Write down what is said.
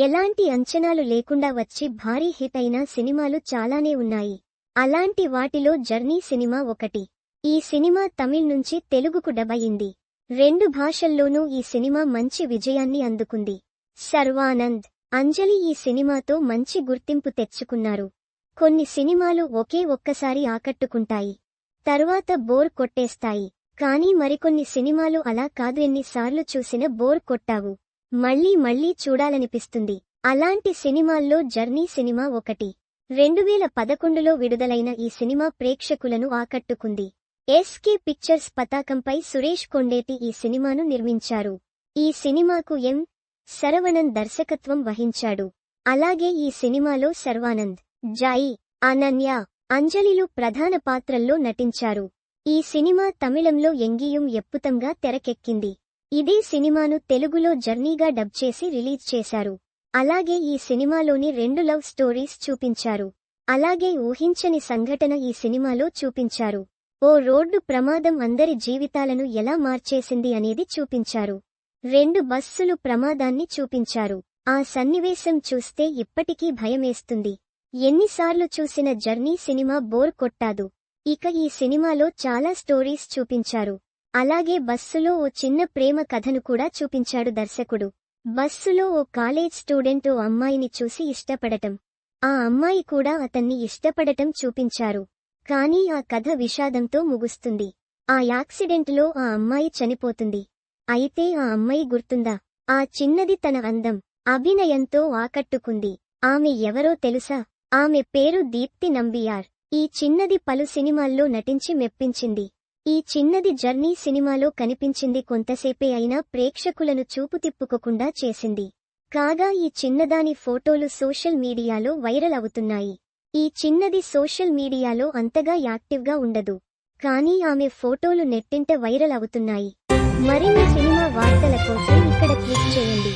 ఎలాంటి అంచనాలు లేకుండా వచ్చి భారీ హిట్ అయిన సినిమాలు చాలానే ఉన్నాయి. అలాంటి వాటిలో జర్నీ సినిమా ఒకటి. ఈ సినిమా తమిళ్ నుంచి తెలుగుకు డబయింది రెండు భాషల్లోనూ ఈ సినిమా మంచి విజయాన్ని అందుకుంది. సర్వానంద్ అంజలి ఈ సినిమాతో మంచి గుర్తింపు తెచ్చుకున్నారు. కొన్ని సినిమాలు ఒకే ఒక్కసారి ఆకట్టుకుంటాయి. తర్వాత బోర్ కొట్టేస్తాయి. కానీ మరికొన్ని సినిమాలు అలా కాదు. ఎన్నిసార్లు చూసిన బోర్ కొట్టావు. మళ్ళీ మళ్ళీ చూడాలనిపిస్తుంది. అలాంటి సినిమాల్లో జర్నీ సినిమా ఒకటి. రెండువేల పదకొండులో విడుదలైన ఈ సినిమా ప్రేక్షకులను ఆకట్టుకుంది. ఎస్కే పిక్చర్స్ పతాకంపై సురేష్ కొండేటి ఈ సినిమాను నిర్మించారు. ఈ సినిమాకు ఎం. శరవణన్ దర్శకత్వం వహించాడు. అలాగే ఈ సినిమాలో శర్వానంద్ జాయి అనన్య అంజలిలు ప్రధాన పాత్రల్లో నటించారు. ఈ సినిమా తమిళంలో ఎంగియం ఎప్పుతంగా తెరకెక్కింది. ఇదే సినిమాను తెలుగులో జర్నీగా డబ్ చేసి రిలీజ్ చేశారు. అలాగే ఈ సినిమాలోని రెండు లవ్ స్టోరీస్ చూపించారు. అలాగే ఊహించని సంఘటన ఈ సినిమాలో చూపించారు. ఓ రోడ్డు ప్రమాదం అందరి జీవితాలను ఎలా మార్చేసింది అనేది చూపించారు. రెండు బస్సులు ప్రమాదాన్ని చూపించారు. ఆ సన్నివేశం చూస్తే ఇప్పటికీ భయమేస్తుంది. ఎన్నిసార్లు చూసిన జర్నీ సినిమా బోర్ కొట్టాదు. ఇక ఈ సినిమాలో చాలా స్టోరీస్ చూపించారు. అలాగే బస్సులో ఓ చిన్న ప్రేమ కథను కూడా చూపించాడు దర్శకుడు. బస్సులో ఓ కాలేజ్ స్టూడెంట్ ఓ అమ్మాయిని చూసి ఇష్టపడటం. ఆ అమ్మాయి కూడా అతన్ని ఇష్టపడటం చూపించారు. కానీ ఆ కథ విషాదంతో ముగుస్తుంది. ఆ యాక్సిడెంట్లో ఆ అమ్మాయి చనిపోతుంది. అయితే ఆ అమ్మాయి గుర్తుందా? ఆ చిన్నది తన అందం అభినయంతో ఆకట్టుకుంది. ఆమె ఎవరో తెలుసా? ఆమె పేరు దీప్తి నంబియార్. ఈ చిన్నది పలు సినిమాల్లో నటించి మెప్పించింది. ఈ చిన్నది జర్నీ సినిమాలో కనిపించింది కొంతసేపే అయినా ప్రేక్షకులను చూపు తిప్పుకోకుండా చేసింది. కాగా ఈ చిన్నదాని ఫోటోలు సోషల్ మీడియాలో వైరల్ అవుతున్నాయి. ఈ చిన్నది సోషల్ మీడియాలో అంతగా యాక్టివ్గా ఉండదు. కానీ ఆమె ఫోటోలు నెట్టింట వైరల్ అవుతున్నాయి. మరిన్ని సినిమా వార్తల కోసం ఇక్కడ క్లిక్ చేయండి.